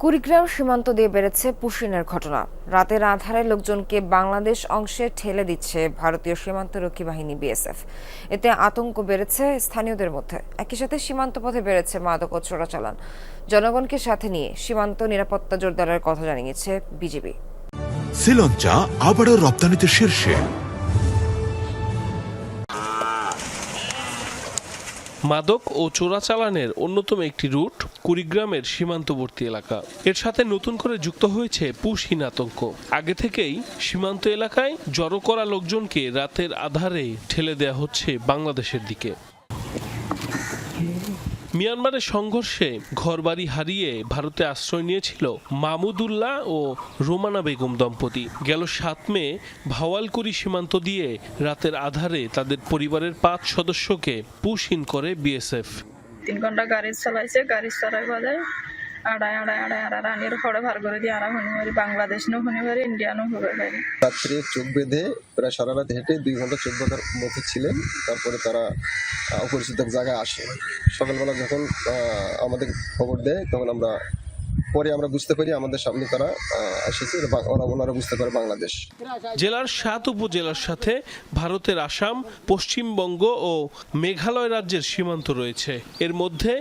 কুড়িগ্রাম সীমান্ত দিয়ে বেড়েছে পুশিনের ঘটনা। রাতের আধারে লোকজনকে বাংলাদেশ অংশে ঠেলে দিচ্ছে ভারতীয় সীমান্তরক্ষী বাহিনী বিএসএফ। এতে আতঙ্ক বেড়েছে স্থানীয়দের মধ্যে। একই সাথে সীমান্ত পথে বেড়েছে মাদক ও চোরাচালান। জনগণকে সাথে নিয়ে সীমান্ত নিরাপত্তা জোরদারের কথা জানিয়েছে বিজেপি শ্রীলঞ্চা আবারও রপ্তানিতে শীর্ষে। মাদক ও চোরাচালানের অন্যতম একটি রুট কুড়িগ্রামের সীমান্তবর্তী এলাকা। এর সাথে নতুন করে যুক্ত হয়েছে পুশহীন আতঙ্ক আগে থেকেই সীমান্ত এলাকায় জড়ো করা লোকজনকে রাতের আধারে ঠেলে দেয়া হচ্ছে বাংলাদেশের দিকে। মিয়ানমারের সংঘর্ষে ঘরবাড়ি হারিয়ে ভারতে আশ্রয় নিয়েছিল মামুদুল্লাহ ও রোমানা বেগম দম্পতি। গেল সাত মে ভাওয়ালকুড়ি সীমান্ত দিয়ে রাতের আধারে তাদের পরিবারের পাঁচ সদস্যকে পুশ ইন করে বিএসএফ। তিন ঘণ্টা গাড়ি চালাইছে, গাড়ি চালাই বাজায়। আড়াই আড়াই আড়াই আড়াই রানীর খড়ে ভার করে দিয়ে আড়া হনি পারি বাংলাদেশ নো হনি পারি ইন্ডিয়ানও হবে পারি রাত্রে চোখ বেঁধে প্রায় সারা রাত হেঁটে দুই ঘণ্টা চোখ বাঁধার মতো ছিলেন তারপরে তারা অপরিচিত জায়গায় আসে সকালবেলা যখন আমাদের খবর দেয় তখন আমরা পরে আমরা বুঝতে পারি আমাদের সামনে তারা এসেছে ওরা ওনারা বুঝতে পারে বাংলাদেশ। জেলার সাত উপজেলার সাথে ভারতের আসাম পশ্চিমবঙ্গ ও মেঘালয় রাজ্যের সীমান্ত রয়েছে। এর মধ্যে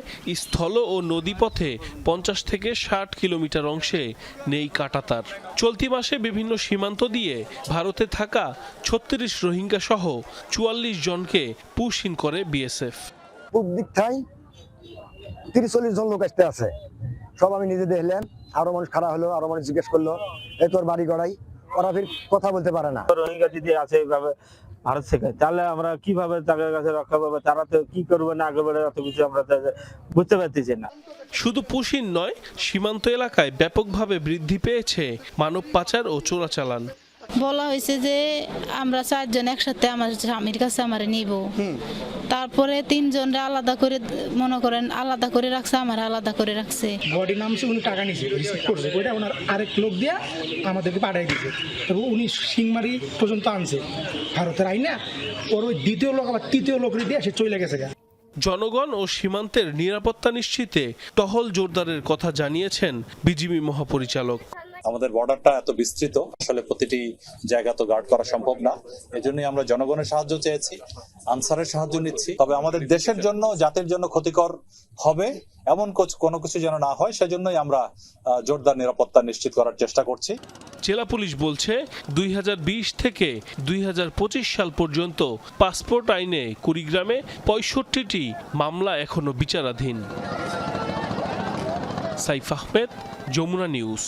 স্থল ও নদীপথে পঞ্চাশ থেকে ষাট কিলোমিটার অংশে নেই কাটাতার। চলতি মাসে বিভিন্ন সীমান্ত দিয়ে ভারতে থাকা ছত্রিশ রোহিঙ্গা সহ চুয়াল্লিশ জনকে পুশিন করে বিএসএফ। দিক তিরিশ চল্লিশ জন লোক আসতে আছে। সব আমি নিজে দেখলাম। আরও মানুষ খারাপ হলো আরও মানুষ জিজ্ঞেস করল এই তোর বাড়ি গড়াই? ওরা ফির কথা বলতে পারে না। রোহিঙ্গা যদি আছে এইভাবে ভারত থেকে। তাহলে আমরা কীভাবে তাদের কাছে রক্ষা পাবো তারা তো কি করবে না করবে অত কিছু আমরা বুঝতে পারতেছি না। শুধু পুশিন নয় সীমান্ত এলাকায় ব্যাপকভাবে বৃদ্ধি পেয়েছে মানব পাচার ও চোরাচালান। বলা হয়েছে যে আমরা চারজন একসাথে আমার স্বামীর কাছে আমার নিব। তারপরে তিনজনরা আলাদা করে মনে করেন আলাদা করে রাখছে আমার আলাদা করে রাখছে। বডি নামছে উনি টাকা নিছে রিসিভ করছে। ওইটা ওনার আরেক লোক দিয়া আমাদেরকে পাঠাই দিয়েছে তবে উনি সিংমারি পর্যন্ত আনছে। ভারতের আইনা ওর ওই দ্বিতীয় লোক আবার তৃতীয় লোক দিয়ে সে চলে গেছে জনগণ ও সীমান্তের নিরাপত্তা নিশ্চিতে টহল জোরদারের কথা জানিয়েছেন বিজিবি মহাপরিচালক। আমাদের বর্ডারটা এত বিস্তৃত, আসলে প্রতিটি জায়গা তো গার্ড করা সম্ভব না। এজন্যই আমরা জনগণের সাহায্য চেয়েছি, আনসারের সাহায্য নিচ্ছি। তবে আমাদের দেশের জন্য, জাতির জন্য ক্ষতিকর হবে এমন কোনো কিছু যেন না হয়, সেজন্যই আমরা জোরদার নিরাপত্তা নিশ্চিত করার চেষ্টা করছি। জেলা পুলিশ বলছে, দুই হাজার বিশ থেকে দুই হাজার পঁচিশ সাল পর্যন্ত পাসপোর্ট আইনে কুড়িগ্রামে পঁয়ষট্টিটি মামলা এখনও বিচারাধীন। সাইফ আহমেদ, যমুনা নিউজ।